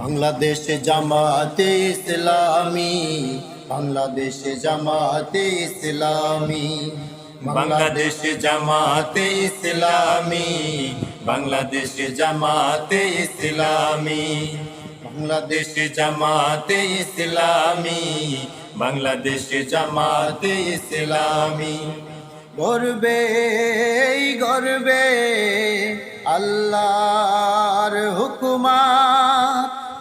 বাংলাদেশ জামাতে ইসলামী, বাংলাদেশ জামাতে ইসলামী, বাংলাদেশ জামাতে ইসলামী, বাংলাদেশ জামাতে ইসলামী, বাংলাদেশ জামাতে ইসলামী, বাংলাদেশ জামাতে ইসলামী। গর্বে গর্বে আল্লাহর হুকুমা